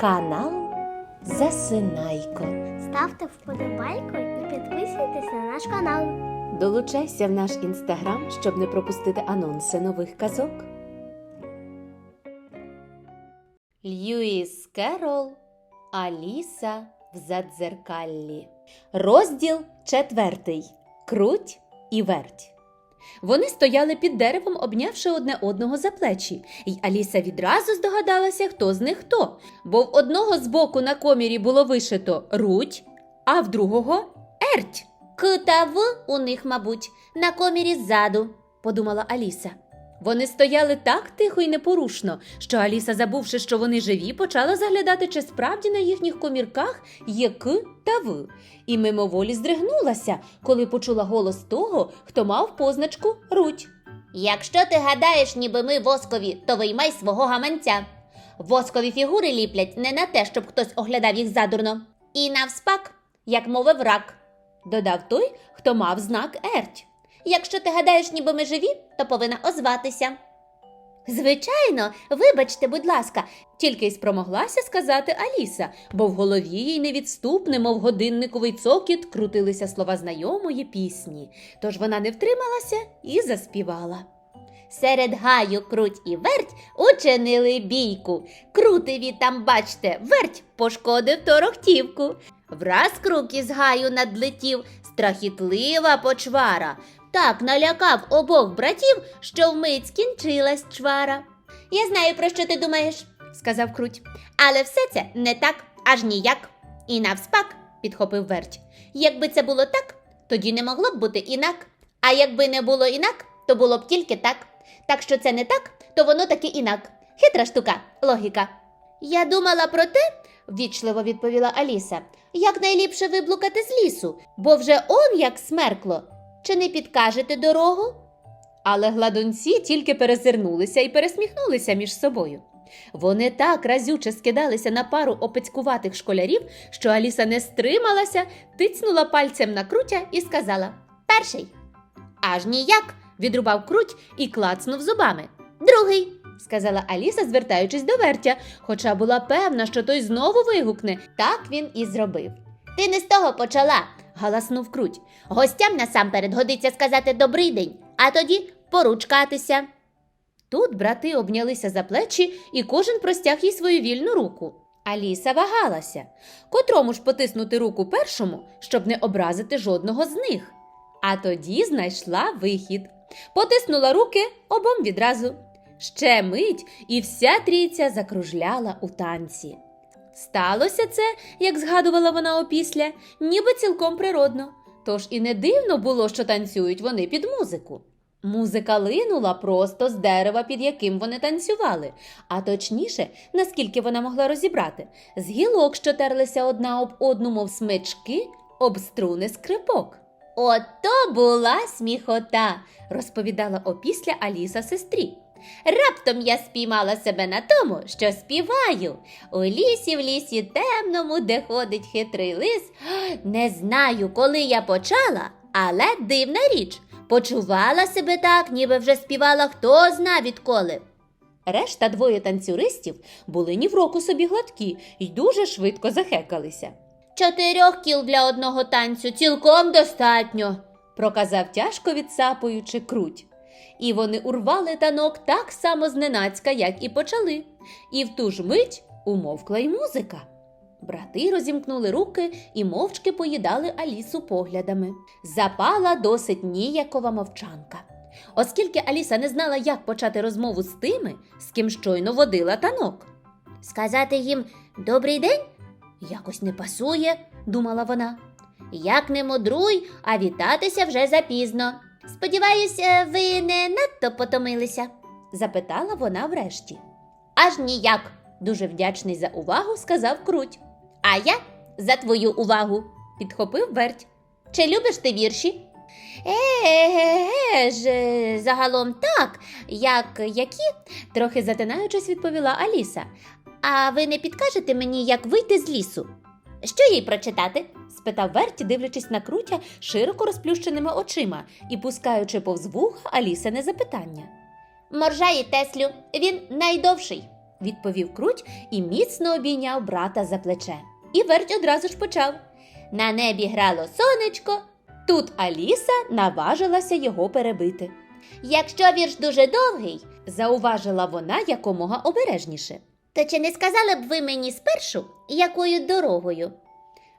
Канал Засинайко. Ставте вподобайку і підписуйтесь на наш канал. Долучайся в наш інстаграм, щоб не пропустити анонси нових казок. Льюіс Керол Аліса в задзеркаллі. Розділ четвертий. Круть і верть. Вони стояли під деревом, обнявши одне одного за плечі, і Аліса відразу здогадалася, хто з них хто, бо в одного з боку на комірі було вишито руть, а в другого ерть. К та В у них, мабуть, на комірі ззаду, подумала Аліса. Вони стояли так тихо і непорушно, що Аліса, забувши, що вони живі, почала заглядати, чи справді на їхніх комірках є К та В, і мимоволі здригнулася, коли почула голос того, хто мав позначку Руть. Якщо ти гадаєш, ніби ми воскові, то виймай свого гаманця. Воскові фігури ліплять не на те, щоб хтось оглядав їх задурно. І навспак, як мовив рак. Додав той, хто мав знак Ерть. Якщо ти гадаєш, ніби ми живі, то повинна озватися. Звичайно, вибачте, будь ласка, Тільки й спромоглася сказати Аліса, бо в голові їй невідступне, мов годинниковий цокіт, крутилися слова знайомої пісні. Тож вона не втрималася і заспівала. серед гаю круть і верть учинили бійку. Крутиві там, бачте, верть пошкодив торохтівку. Враз крук із гаю надлетів, страхітлива почвара. Так налякав обох братів, що вмить скінчилась чвара. Я знаю, про що ти думаєш, Сказав круть. але все це не так, аж ніяк. І навспак, підхопив верть. Якби це було так, тоді не могло б бути інак. А якби не було інак, то було б тільки так. Так що це не так, то воно таки інак. Хитра штука, логіка. Я думала про те, ввічливо відповіла Аліса, як найліпше виблукати з лісу, бо вже он як смеркло. Чи не підкажете дорогу? Але гладунці тільки перезирнулися і пересміхнулися між собою. Вони так разюче скидалися на пару опецькуватих школярів, що Аліса не стрималася, тицнула пальцем на крутя і сказала Перший. Аж ніяк. відрубав круть і клацнув зубами. Другий. Сказала Аліса, звертаючись до вертя, хоча була певна, що той знову вигукне. Так він і зробив. Ти не з того почала. Галаснув круть. Гостям насамперед годиться сказати добрий день, а тоді поручкатися. Тут брати обнялися за плечі, і кожен простяг їй свою вільну руку. Аліса вагалася, котрому ж потиснути руку першому, щоб не образити жодного з них. А тоді знайшла вихід. Потиснула руки обом відразу. Ще мить, і вся трійця закружляла у танці. Сталося це, як згадувала вона опісля, ніби цілком природно. Тож і не дивно було, що танцюють вони під музику. Музика линула просто з дерева, під яким вони танцювали, а точніше, наскільки вона могла розібрати, з гілок, що терлися одна об одну, мов смички, об струни скрипок. Ото була сміхота. Розповідала опісля Аліса сестрі. Раптом я спіймала себе на тому, що співаю. У лісі в лісі темному, де ходить хитрий лис. Не знаю, коли я почала, але дивна річ. Почувала себе так, ніби вже співала хто зна відколи. Решта двоє танцюристів були ні в року собі гладкі й дуже швидко захекалися. Чотирьох кіл для одного танцю цілком достатньо. проказав тяжко відсапуючи круть. І вони урвали танок так само зненацька, як і почали. І в ту ж мить умовкла й музика. Брати розімкнули руки і мовчки поїдали Алісу поглядами. Запала досить ніякова мовчанка. Оскільки Аліса не знала, як почати розмову з тими, з ким щойно водила танок. Сказати їм добрий день Якось не пасує, думала вона. Як не мудруй, а вітатися вже запізно. Сподіваюся, ви не надто потомилися. запитала вона врешті. Аж ніяк. Дуже вдячний за увагу, сказав круть. А я за твою увагу. Підхопив верть. Чи любиш ти вірші? Е, ж, е, загалом так, як які, Трохи затинаючись, відповіла Аліса. а ви не підкажете мені, як вийти з лісу? Що їй прочитати? Спитав Верті, дивлячись на крутя широко розплющеними очима і пускаючи повз вуха Алісине запитання. Моржа і Теслю, він найдовший. відповів круть і міцно обійняв брата за плече. І верть одразу ж почав. На небі грало сонечко. Тут Аліса наважилася його перебити. Якщо вірш дуже довгий, Зауважила вона якомога обережніше. то чи не сказали б ви мені спершу, якою дорогою?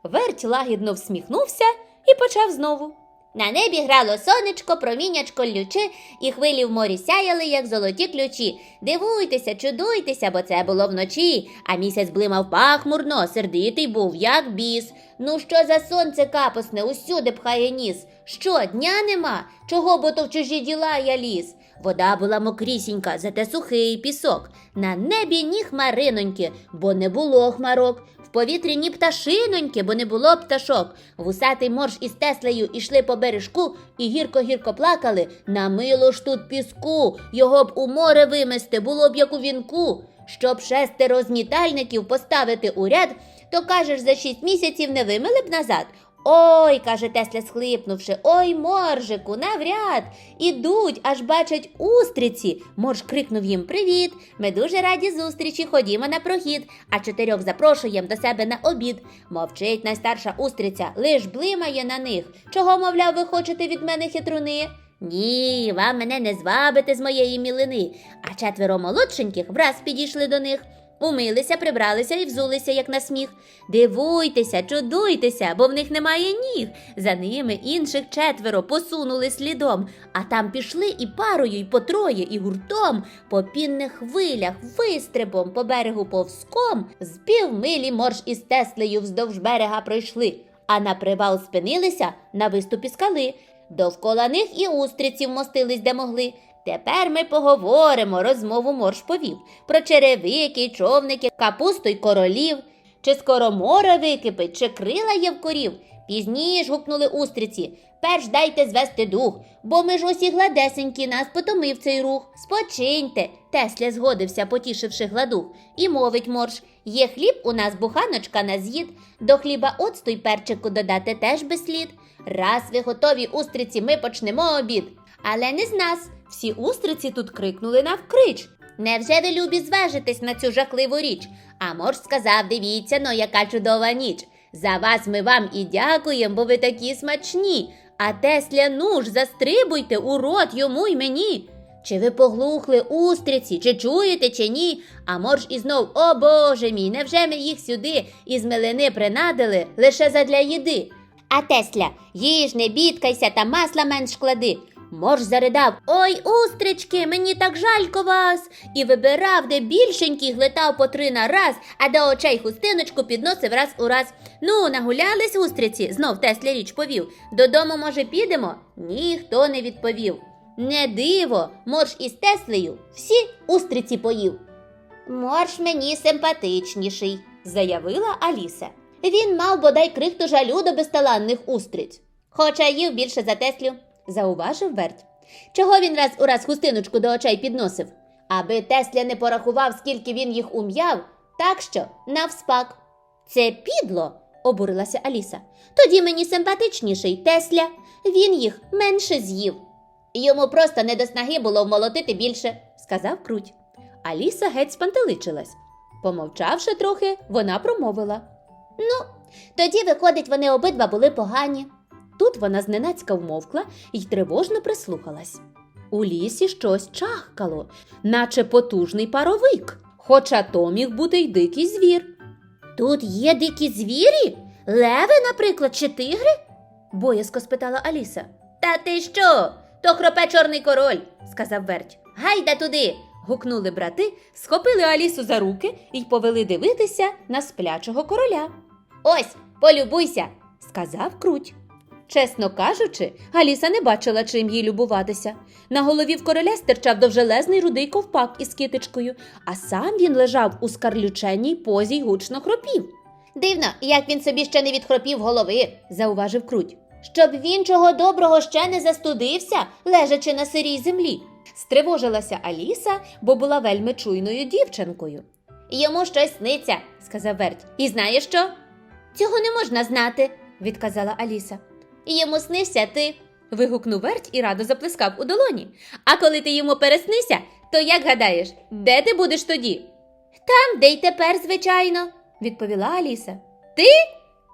Верть лагідно всміхнувся і почав знову. На небі грало сонечко, промінячко лючи, і хвилі в морі сяяли, як золоті ключі. Дивуйтеся, чудуйтеся, бо це було вночі, а місяць блимав пахмурно, сердитий був, як біс. Ну що за сонце капосне, усюди пхає ніс. Що, дня нема? Чого бо то в чужі діла я ліз? Вода була мокрісінька, зате сухий пісок. На небі ні хмариноньки, бо не було хмарок. В повітрі ні пташиноньки, бо не було пташок. Вусатий морж із Теслею ішли по бережку і гірко-гірко плакали. На мило ж тут піску, його б у море вимести, було б як у вінку. Щоб шестеро змітальників поставити у ряд, то кажеш, за шість місяців не вимили б назад. Ой, каже Тесля, схлипнувши, ой, моржику, навряд. Ідуть, аж бачать устриці. Морж крикнув їм Привіт! Ми дуже раді зустрічі, ходімо на прохід, а чотирьох запрошуєм до себе на обід. Мовчить найстарша устриця, лиш блимає на них. Чого, мовляв, ви хочете від мене хитруни? Ні, вам мене не звабити з моєї мілини. А четверо молодшеньких враз підійшли до них. Умилися, прибралися і взулися, як на сміх. Дивуйтеся, чудуйтеся, бо в них немає ніг. За ними інших четверо посунули слідом, а там пішли і парою, і по троє, і гуртом, по пінних хвилях, вистрибом, по берегу повзком, з півмилі морж із Теслею вздовж берега пройшли, а на привал спинилися на виступі скали. Довкола них і устриці вмостились, де могли. Тепер ми поговоримо, розмову морж повів про черевики, човники, капусту й королів. Чи скоро море википить, чи крила є в корів? Пізніш гукнули устриці. Перш дайте звести дух, бо ми ж усі гладесенькі, нас потомив цей рух. Спочиньте. Тесля згодився, потішивши гладух, і мовить морж. Є хліб, у нас буханочка на з'їд. До хліба оцту й перчику додати теж без слід. Раз ви готові устриці, ми почнемо обід. Але не з нас. Всі устриці тут крикнули навкрич. Невже ви любі зважитесь на цю жахливу річ? А морж сказав, дивіться, но яка чудова ніч. За вас ми вам і дякуємо, бо ви такі смачні. А Тесля, ну ж, застрибуйте у рот йому й мені. Чи ви поглухли устриці, чи чуєте, чи ні? А морж і знов, о Боже мій, невже ми їх сюди із милини принадили лише задля їди? А Тесля, їж, не бідкайся та масла менш клади. Морж заридав Ой, устрички, мені так жалько вас. І вибирав, де більшенький глитав по три на раз, а до очей хустиночку підносив раз у раз. Ну, нагулялись устриці, знов Тесля річ повів. Додому, може, підемо? Ніхто не відповів. Не диво, морж із Теслею всі устриці поїв. Морж мені симпатичніший, заявила Аліса. Він мав бодай крихту жалю до безталанних устриць. Хоча їв більше за Теслю зауважив Верть. Чого він раз у раз хустиночку до очей підносив? Аби Тесля не порахував, скільки він їх ум'яв, так що навспак. Це підло, обурилася Аліса. Тоді мені симпатичніший Тесля. Він їх менше з'їв. Йому просто не до снаги було вмолотити більше, сказав круть. Аліса геть спантеличилась. Помовчавши трохи, вона промовила. Ну, тоді, виходить, вони обидва були погані. Тут вона зненацька вмовкла і тривожно прислухалась. У лісі щось чахкало, наче потужний паровик, хоча то міг бути й дикий звір. Тут є дикі звірі? Леви, наприклад, чи тигри? боязко спитала Аліса. Та ти що? То хропе чорний король, сказав верть. Гайда туди. Гукнули брати, схопили Алісу за руки і повели дивитися на сплячого короля, Ось, полюбуйся. сказав круть. Чесно кажучи, Аліса не бачила, чим їй любуватися. На голові в короля стирчав довжелезний рудий ковпак із китичкою, а сам він лежав у скарлюченій позі й гучно хропів, Дивно, як він собі ще не відхропів голови, зауважив круть. щоб він чого доброго ще не застудився, лежачи на сирій землі. Стривожилася Аліса, бо була вельми чуйною дівчинкою, Йому щось сниться. сказав верть. І знаєш що? Цього не можна знати. Відказала Аліса. Йому снився ти. Вигукнув верть і радо заплескав у долоні. А коли ти йому переснися, то як гадаєш, де ти будеш тоді? Там, де й тепер, звичайно. відповіла Аліса. Ти?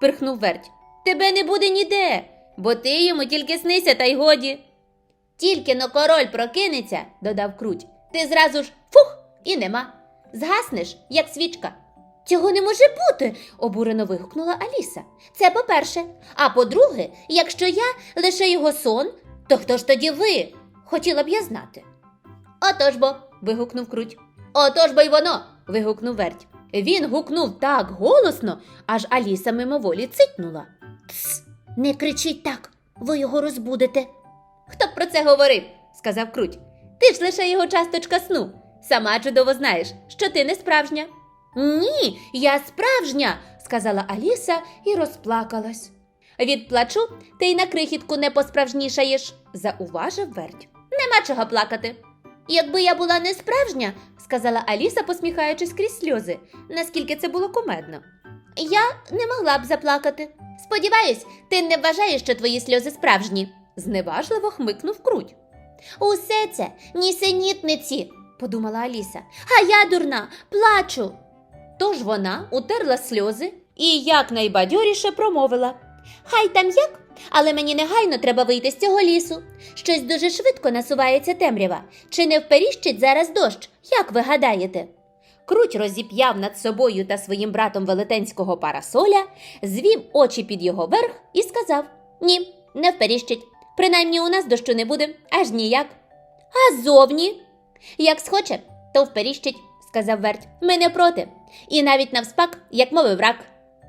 пирхнув верть. Тебе не буде ніде, бо ти йому тільки снися, та й годі. Тільки но король прокинеться, додав круть. Ти зразу ж фух і нема. Згаснеш, як свічка. Цього не може бути, обурено вигукнула Аліса. Це по-перше. А по-друге, якщо я лише його сон, то хто ж тоді ви? Хотіла б я знати. Отож бо. вигукнув круть. Отож бо й воно. вигукнув верть. Він гукнув так голосно, аж Аліса мимоволі цитнула. Тс, не кричіть так, ви його розбудете. Хто б про це говорив? сказав круть. Ти ж лише його часточка сну. Сама чудово знаєш, що ти не справжня. Ні, я справжня. сказала Аліса і розплакалась. Від плачу ти й на крихітку не посправжнішаєш, зауважив верть. Нема чого плакати. Якби я була не справжня, сказала Аліса, посміхаючись крізь сльози, наскільки це було кумедно. я не могла б заплакати. Сподіваюсь, ти не вважаєш, що твої сльози справжні. Зневажливо хмикнув круть. Усе це нісенітниці, подумала Аліса. А я дурна, плачу. Тож вона утерла сльози і якнайбадьоріше промовила. Хай там як, але мені негайно треба вийти з цього лісу. Щось дуже швидко насувається темрява. Чи не вперіщить зараз дощ? Як ви гадаєте? Круть розіп'яв над собою та своїм братом велетенського парасоля, звів очі під його верх і сказав: Ні, не вперіщить. Принаймні у нас дощу не буде, аж ніяк. А зовні? Як схоче, то вперіщить, сказав верть. ми не проти. І навіть навспак, як мовив рак.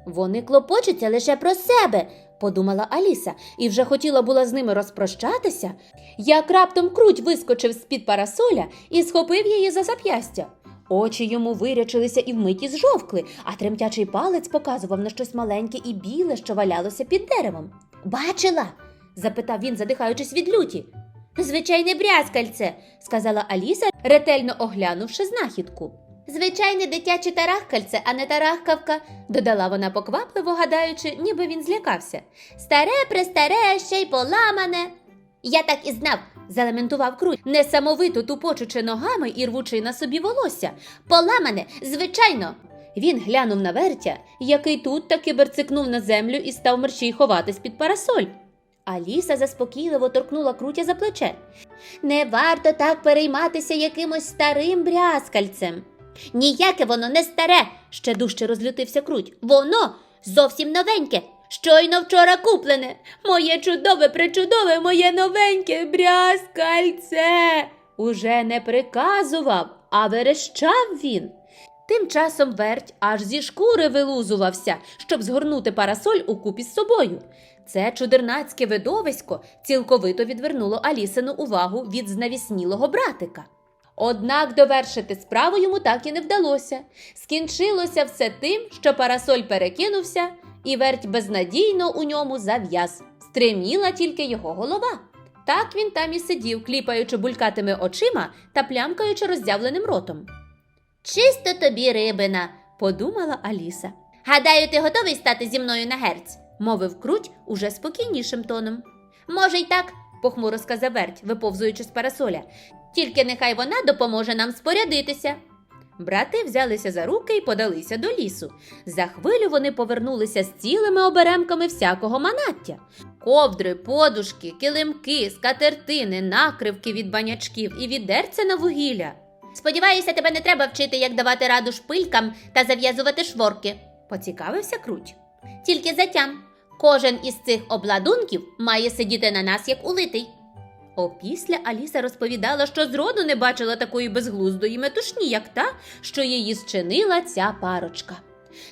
Вони клопочуться лише про себе, подумала Аліса, і вже хотіла була з ними розпрощатися, як раптом круть вискочив з-під парасоля і схопив її за зап'ястя. Очі йому вирячилися і вмиті зжовкли, а тремтячий палець показував на щось маленьке і біле, що валялося під деревом. Бачила? запитав він, задихаючись від люті. Звичайне брязкальце, сказала Аліса, ретельно оглянувши знахідку. Звичайне дитяче тарахкальце, а не тарахкавка. Додала вона поквапливо, гадаючи, ніби він злякався. Старе, престаре, ще й поламане. Я так і знав, Залементував круть, несамовито тупочучи ногами і рвучи на собі волосся. поламане, звичайно. Він глянув на вертя, який тут таки берцикнув на землю і став мерщій ховатись під парасоль. Аліса заспокійливо торкнула крутя за плече. Не варто так перейматися якимось старим брязкальцем. Ніяке воно не старе, ще дужче розлютився круть. Воно зовсім новеньке. Щойно вчора куплене. Моє чудове, причудове, моє новеньке брязкальце. Уже не приказував, а верещав він. Тим часом верть аж зі шкури вилузувався, щоб згорнути парасоль у купі з собою. Це чудернацьке видовисько цілковито відвернуло Алісину увагу від знавіснілого братика. Однак довершити справу йому так і не вдалося. Скінчилося все тим, що парасоль перекинувся, і верть безнадійно у ньому зав'яз. Стриміла тільки його голова. Так він там і сидів, кліпаючи булькатими очима та плямкаючи роззявленим ротом. Чисто тобі рибина. Подумала Аліса, Гадаю, ти готовий стати зі мною на герць? мовив круть уже спокійнішим тоном. Може, й так. Похмуро сказав верть, виповзуючи з парасоля. Тільки нехай вона допоможе нам спорядитися. Брати взялися за руки і подалися до лісу. За хвилю вони повернулися з цілими оберемками всякого манаття: ковдри, подушки, килимки, скатертини, накривки від банячків і відерця на вугілля. Сподіваюся, тебе не треба вчити, як давати раду шпилькам та зав'язувати шворки. Поцікавився круть. Тільки затям. Кожен із цих обладунків має сидіти на нас, як улитий. Опісля Аліса розповідала, що зроду не бачила такої безглуздої метушні, як та, що її зчинила ця парочка.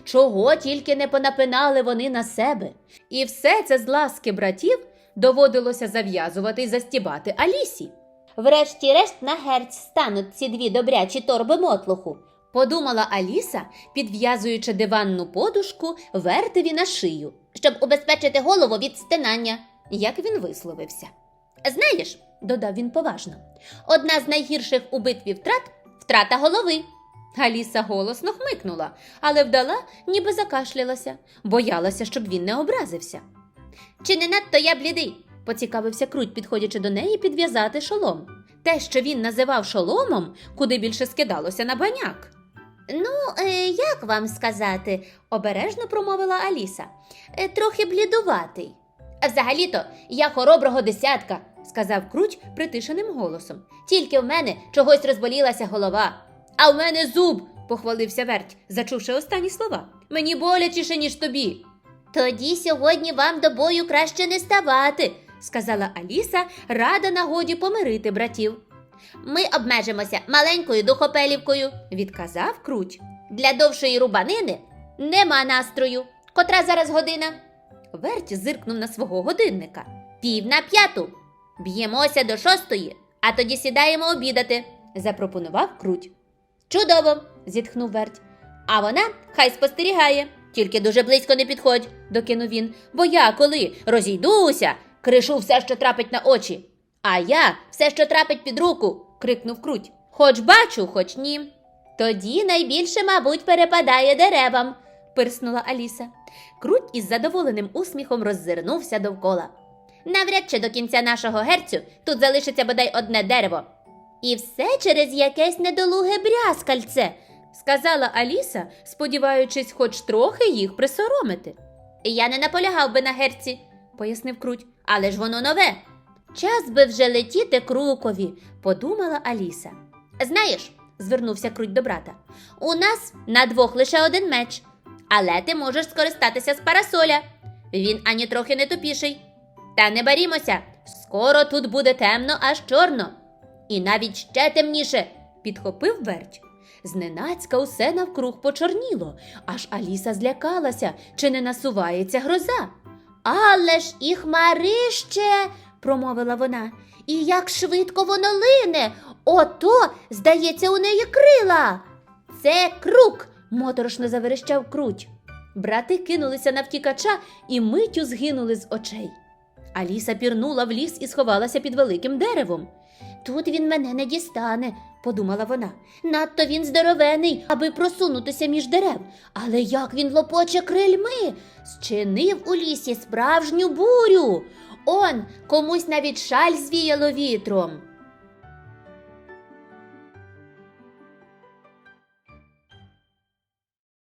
Чого тільки не понапинали вони на себе. І все це з ласки братів доводилося зав'язувати і застібати Алісі. Врешті-решт на герць стануть ці дві добрячі торби мотлуху. Подумала Аліса, підв'язуючи диванну подушку вертеві на шию, щоб убезпечити голову від стинання. як він висловився. Знаєш, Додав він поважно. одна з найгірших у битві втрат втрата голови. Аліса голосно хмикнула, але вдала, ніби закашлялася, боялася, щоб він не образився. Чи не надто я блідий? Поцікавився круть, підходячи до неї підв'язати шолом. Те, що він називав шоломом, куди більше скидалося на баняк. Ну, е, як вам сказати, обережно промовила Аліса. е, трохи блідуватий. Взагалі-то я хороброго десятка, сказав круть притишеним голосом. Тільки в мене чогось розболілася голова. А в мене зуб, похвалився верть, зачувши останні слова. Мені болячіше, ніж тобі, Тоді сьогодні вам до бою краще не ставати. сказала Аліса, рада нагоді помирити братів. Ми обмежимося маленькою духопелівкою. Відказав круть. Для довшої рубанини нема настрою. Котра зараз година? Верть зиркнув на свого годинника. Пів на п'яту. Б'ємося до шостої, а тоді сідаємо обідати. Запропонував круть. Чудово! Зітхнув верть. А вона хай спостерігає. Тільки дуже близько не підходь. Докинув він. Бо я, коли розійдуся, кришу все, що трапить на очі. А я все, що трапить під руку. крикнув круть. Хоч бачу, хоч ні. Тоді найбільше, мабуть, перепадає деревам. пирснула Аліса. Круть із задоволеним усміхом роззирнувся довкола. Навряд чи до кінця нашого герцю тут залишиться бодай одне дерево. І все через якесь недолуге брязкальце. сказала Аліса, сподіваючись хоч трохи їх присоромити, Я не наполягав би на герці, пояснив круть. але ж воно нове. Час би вже летіти крукові. Подумала Аліса. Знаєш, Звернувся круть до брата. у нас на двох лише один меч. Але ти можеш скористатися з парасоля. Він ані трохи не тупіший. Та не барімося, скоро тут буде темно, аж чорно. І навіть ще темніше. Підхопив верть. Зненацька усе навкруг почорніло, аж Аліса злякалася, чи не насувається гроза. Але ж і хмарище, промовила вона. І як швидко воно лине. Ото, здається, у неї крила. Це крук. моторошно заверещав круть. Брати кинулися на втікача і миттю згинули з очей. Аліса пірнула в ліс і сховалася під великим деревом. Тут він мене не дістане, подумала вона. Надто він здоровений, аби просунутися між дерев. Але як він лопоче крильми, зчинив у лісі справжню бурю. Он комусь навіть шаль звіяло вітром.